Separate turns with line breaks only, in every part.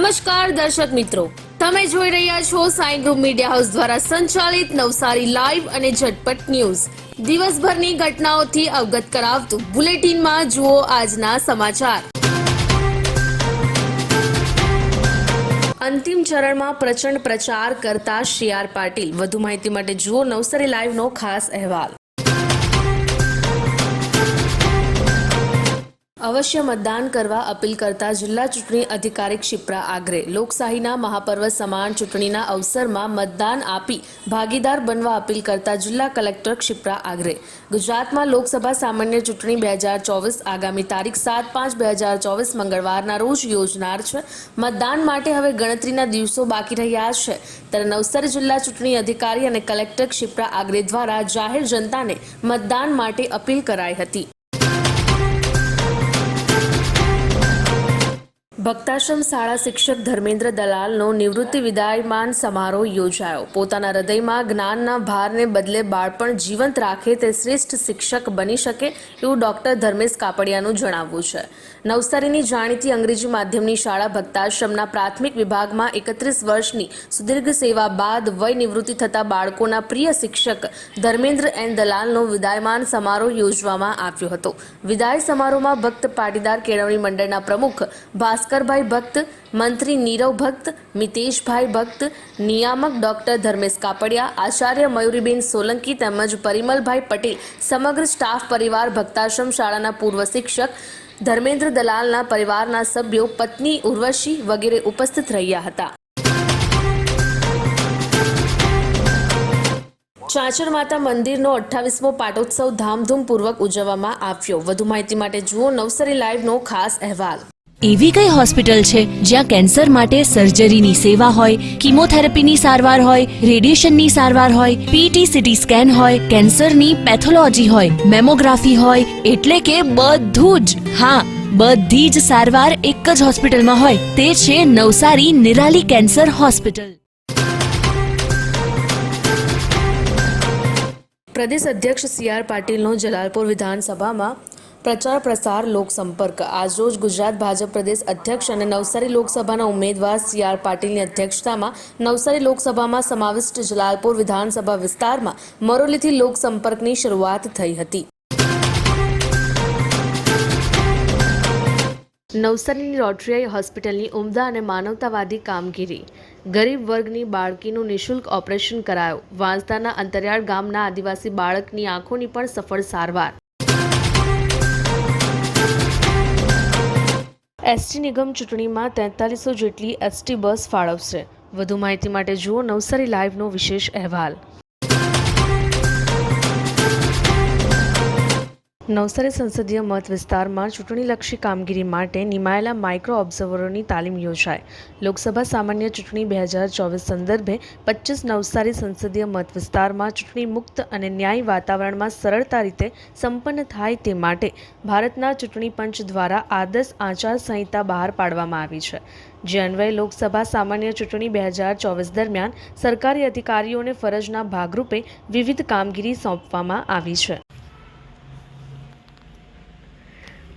નમસ્કાર દર્શક મિત્રો. તમે જોઈ રહ્યા છો સાઈ ગ્રુપ મીડિયા હાઉસ દ્વારા સંચાલિત નવસારી લાઈવ અને ઝટપટ ન્યૂઝ. દિવસભરની ઘટનાઓથી અવગત કરાવતું બુલેટિનમાં જુઓ આજના સમાચાર. અંતિમ ચરણમાં પ્રચંડ પ્રચાર કરતા શ્રી પાટીલ. વધુ માહિતી માટે જુઓ નવસારી લાઈવનો ખાસ અહેવાલ. અવશ્ય મતદાન કરવા અપીલ કરતા જિલ્લા ચૂંટણી અધિકારી ક્ષિપ્રા આગ્રે. લોકશાહીના મહાપર્વ સમાન ચૂંટણીના અવસરમાં મતદાન આપી ભાગીદાર બનવા અપીલ કરતા જિલ્લા કલેક્ટર ક્ષિપ્રા આગ્રે. ગુજરાતમાં લોકસભા સામાન્ય ચૂંટણી બે હજાર ચોવીસ આગામી તારીખ સાત પાંચ બે હજાર ચોવીસ મંગળવારના રોજ યોજનાર છે. મતદાન માટે હવે ગણતરીના દિવસો બાકી રહ્યા છે. ત્યારે નવસારી જિલ્લા ચૂંટણી અધિકારી અને કલેક્ટર ક્ષિપ્રા આગ્રે દ્વારા જાહેર જનતાને મતદાન માટે અપીલ કરાઈ હતી. ભક્તાશ્રમ શાળા શિક્ષક ધર્મેન્દ્ર દલાલનો નિવૃત્તિ વિદાયમાન સમારોહ યોજાયો. પોતાના હૃદયમાં જ્ઞાનના ભારને બદલે બાળપણ જીવંત રાખે તે શ્રેષ્ઠ શિક્ષક બની શકે એવું ડોક્ટર ધર્મેશ કાપડિયાનું જણાવવું છે. નવસારીની જાણીતી અંગ્રેજી માધ્યમની શાળા ભક્તાશ્રમના પ્રાથમિક વિભાગમાં એકત્રીસ વર્ષની સુદીર્ઘ સેવા બાદ વય નિવૃત્તિ થતા બાળકોના પ્રિય શિક્ષક ધર્મેન્દ્ર એન દલાલનો વિદાયમાન સમારોહ યોજવામાં આવ્યો હતો. વિદાય સમારોહમાં ભક્ત પાટીદાર કેળવણી મંડળના પ્રમુખ ભાસ્કરભાઈ ભક્ત, મંત્રી નીરવ ભક્ત, મિતેશભાઈ ભક્ત, નિયામક ડોક્ટર ધર્મેશ કાપડિયા, આચાર્ય મયુરીબેન સોલંકી તેમજ પરિમલભાઈ પટેલ સમગ્ર સ્ટાફ પરિવાર ભક્તાશ્રમ શાળાના પૂર્વ શિક્ષક, ધર્મેન્દ્ર દલાલના પરિવારના સભ્યો, પત્ની ઉર્વશી વગેરે ઉપસ્થિત રહ્યા હતા. ચાચર માતા મંદિરનો અઠ્ઠાવીસમો પાટોત્સવ ધામધૂમપૂર્વક ઉજવવામાં આવ્યો. વધુ માહિતી માટે જુઓ નવસારી લાઈવનો ખાસ અહેવાલ.
એવી કઈ હોસ્પિટલ છે જ્યાં કેન્સર માટે સર્જરીની સેવા હોય, કિમોથેરાપીની સારવાર હોય, રેડિયેશનની સારવાર હોય પીટી સીટી સ્કેન હોય, કેન્સરની પેથોલોજી હોય, મેમોગ્રાફી હોય, એટલે કે બધું જ. હા, બધી જ સારવાર એક જ હોસ્પિટલમાં હોય, તે છે નવસારી નિરાલી કેન્સર હોસ્પિટલ.
પ્રદેશ અધ્યક્ષ સી આર પાટીલનો જલાલપુર વિધાનસભામાં પ્રચાર, પ્રસાર, લોકસંપર્ક. આજરોજ ગુજરાત ભાજપ પ્રદેશ અધ્યક્ષ અને નવસારી લોકસભાના ઉમેદવાર સી આર પાટીલની અધ્યક્ષતામાં નવસારી લોકસભામાં સમાવિષ્ટ જલાલપુર વિધાનસભા વિસ્તારમાં મરોલીથી લોકસંપર્કની શરૂઆત થઈ હતી. નવસારીની રોટરીયાઈ હોસ્પિટલની ઉમદા અને માનવતાવાદી કામગીરી. ગરીબ વર્ગની બાળકીનું નિઃશુલ્ક ઓપરેશન કરાયો. વાંસદાના અંતરિયાળ ગામના આદિવાસી બાળકની આંખોની પણ સફળ સારવાર. એસટી નિગમ ચૂંટણીમાં તેતાલીસો જેટલી એસટી બસ ફાળવશે. વધુ માહિતી માટે જુઓ નવસારી લાઈવનો વિશેષ અહેવાલ. નવસારી સંસદીય મત વિસ્તારમાં ચૂંટણીલક્ષી કામગીરી માટે નિમાયેલા માઇક્રો ઓબ્ઝર્વરોની તાલીમ યોજાઈ. લોકસભા સામાન્ય ચૂંટણી બે હજાર ચોવીસ સંદર્ભે પચીસ નવસારી સંસદીય મત વિસ્તારમાં ચૂંટણી મુક્ત અને ન્યાયી વાતાવરણમાં સરળતા રીતે સંપન્ન થાય તે માટે ભારતના ચૂંટણી પંચ દ્વારા આદર્શ આચાર સંહિતા બહાર પાડવામાં આવી છે. જે અન્વયે લોકસભા સામાન્ય ચૂંટણી બે હજાર ચોવીસ દરમિયાન સરકારી અધિકારીઓને ફરજના ભાગરૂપે વિવિધ કામગીરી સોંપવામાં આવી છે.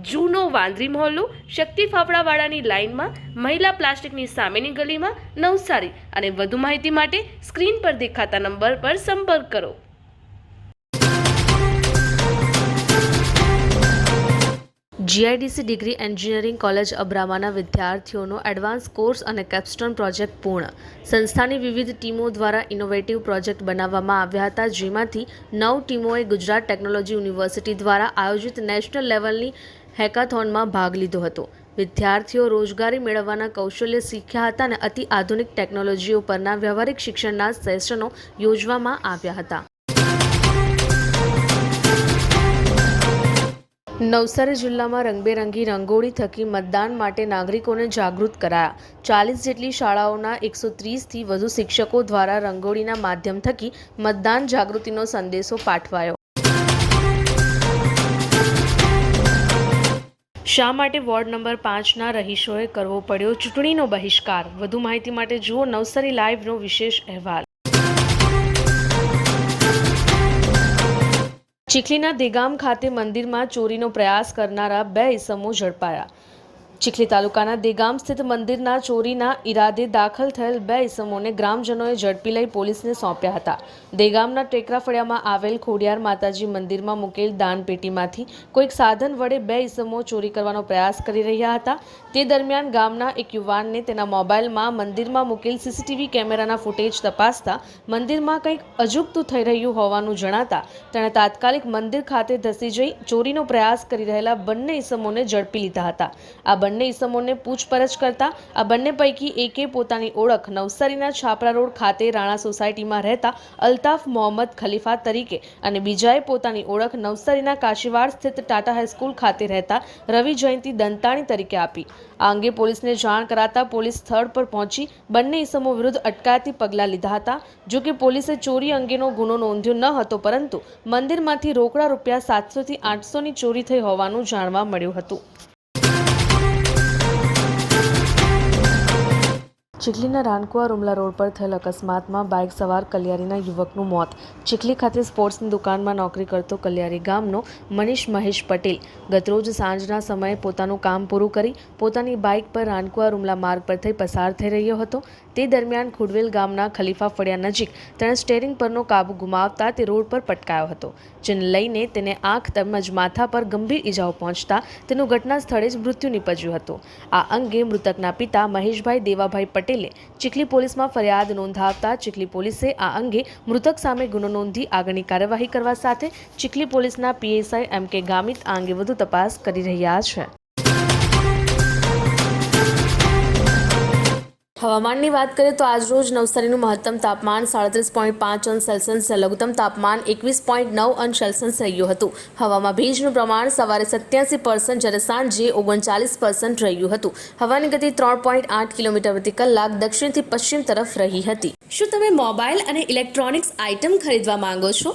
જૂનો વાંદરી મહોલ્લો શક્તિ ફાફડાવાળાની લાઇનમાં મહિલા પ્લાસ્ટિકની સામેની ગલીમાં નવસારી અને વધુ માહિતી માટે સ્ક્રીન પર દેખાતા નંબર પર સંપર્ક કરો. જીઆઈડીસી ડિગ્રી એન્જિનિયરિંગ કોલેજ અબ્રામાના વિદ્યાર્થીઓનો એડવાન્સ કોર્સ અને કેપ્સ્ટોન પ્રોજેક્ટ પૂર્ણ. સંસ્થાની વિવિધ ટીમો દ્વારા ઇનોવેટિવ પ્રોજેક્ટ બનાવવામાં આવ્યા હતા, જેમાંથી નવ ટીમોએ ગુજરાત ટેકનોલોજી યુનિવર્સિટી દ્વારા આયોજિત નેશનલ લેવલની હેકાથોનમાં ભાગ લીધો હતો. વિદ્યાર્થીઓ રોજગારી મેળવવાના કૌશલ્ય શીખ્યા હતા અને અતિ આધુનિક ટેકનોલોજીઓ પરના વ્યવહારિક શિક્ષણના સેશનો યોજવામાં આવ્યા હતા. નવસારી જિલ્લામાં રંગબેરંગી રંગોળી થકી મતદાન માટે નાગરિકોને જાગૃત કરાયા. ચાલીસ જેટલી શાળાઓના એકસો ત્રીસથી વધુ શિક્ષકો દ્વારા રંગોળીના માધ્યમ થકી મતદાન જાગૃતિનો સંદેશો પાઠવાયો. શા માટે વોર્ડ નંબર પાંચના રહીશોએ કરવો પડ્યો? ચૂંટણીનો બહિષ્કાર. વધુ માહિતી માટે જુઓ નવસારી લાઈવનો વિશેષ અહેવાલ. ચીખલીના દેગામ ખાતે મંદિરમાં ચોરીનો પ્રયાસ કરનારા બે ઇસમો ઝડપાયા. ચીખલી તાલુકાના દેગામ સ્થિત મંદિરના ચોરીના ઈરાદે દાખલ થયેલ બે ઇસમોને ગ્રામજનોએ ઝડપી લઈ પોલીસને સોંપ્યા હતા. દેગામના ટેકરા ફળિયામાં આવેલ ખોડિયાર માતાજી મંદિરમાં મૂકેલ દાનપેટીમાંથી કોઈક સાધન વડે બે ઇસમો ચોરી કરવાનો પ્રયાસ કરી રહ્યા હતા. તે દરમિયાન ગામના એક યુવાનને તેના મોબાઈલમાં મંદિરમાં મૂકેલ સીસીટીવી કેમેરાના ફૂટેજ તપાસતા મંદિરમાં કંઈક અજુગતું થઈ રહ્યું હોવાનું જણાતા તેણે તાત્કાલિક મંદિર ખાતે ધસી જઈ ચોરીનો પ્રયાસ કરી રહેલા બંને ઇસમોને ઝડપી લીધા હતા. આ ઇસમોને પૂછપરછ કરતા આ બંને પૈકી એકે પોતાની ઓળખ નવસારીના છાપરા રોડ ખાતે રાણા સોસાયટીમાં રહેતા અલ્તાફ મોહમ્મદ ખલીફા તરીકે અને બીજાએ પોતાની ઓળખ નવસારીના કાશીવાડ સ્થિત ટાટા હાઈસ્કૂલ ખાતે રહેતા રવિ જયંતિ દંતાણી તરીકે આપી. આ અંગે પોલીસને જાણ કરાતા પોલીસ સ્થળ પર પહોંચી બંને ઇસમો વિરુદ્ધ અટકાયતી પગલાં લીધા હતા. જો કે પોલીસે ચોરી અંગેનો ગુનો નોંધ્યો ન હતો, પરંતુ મંદિરમાંથી રોકડા રૂપિયા સાતસોથી આઠસોની ચોરી થઈ હોવાનું જાણવા મળ્યું હતું. ચીખલીના રાનકુવા રૂમલા રોડ પર થયેલ અકસ્માતમાં બાઇક સવાર કલિયારીના યુવકનું મોત. ચીખલી ખાતે સ્પોર્ટ્સની દુકાનમાં નોકરી કરતો કલિયારી ગામનો મનીષ મહેશ પટેલ ગતરોજ સાંજના સમયે પોતાનું કામ પૂરું કરી પોતાની બાઇક પર રાનકુવા રૂમલા માર્ગ પરથી પસાર થઈ રહ્યો હતો. તે દરમિયાન ખુડવેલ ગામના ખલીફા ફળિયા નજીક તેણે સ્ટેરિંગ પરનો કાબુ ગુમાવતા તે રોડ પર પટકાયો હતો, જેને લઈને તેને આંખ તેમજ માથા પર ગંભીર ઈજાઓ પહોંચતા તેનું ઘટના સ્થળે જ મૃત્યુ નીપજ્યું હતું. આ અંગે મૃતકના પિતા મહેશભાઈ દેવાભાઈ પટેલે ચીખલી પોલીસમાં ફરિયાદ નોંધાવતા ચીખલી પોલીસે આ અંગે મૃતક સામે ગુનો નોંધી આગળની કાર્યવાહી કરવા સાથે ચીખલી પોલીસના પીએસઆઈ એમ કે ગામિત આ અંગે વધુ તપાસ કરી રહ્યા છે. હવામાનની વાત કરીએ તો આજરોજ નવસારીનું મહત્તમ તાપમાન સાડત્રીસ પોઈન્ટ પાંચ અંશ સેલ્સિયસ લઘુત્તમ તાપમાન એકવીસ પોઈન્ટ નવ અંશ સેલ્સિયસ રહ્યું હતું. હવામાં ભેજનું પ્રમાણ સવારે સત્યાસી પર્સન્ટ જ્યારે સાંજે ઓગણચાલીસ પર્સન્ટ રહ્યું હતું. હવાની ગતિ ત્રણ પોઈન્ટ આઠ કિલોમીટર પ્રતિ કલાક દક્ષિણથી પશ્ચિમ તરફ રહી હતી. શું તમે મોબાઈલ અને ઇલેક્ટ્રોનિક્સ આઇટમ ખરીદવા માંગો છો?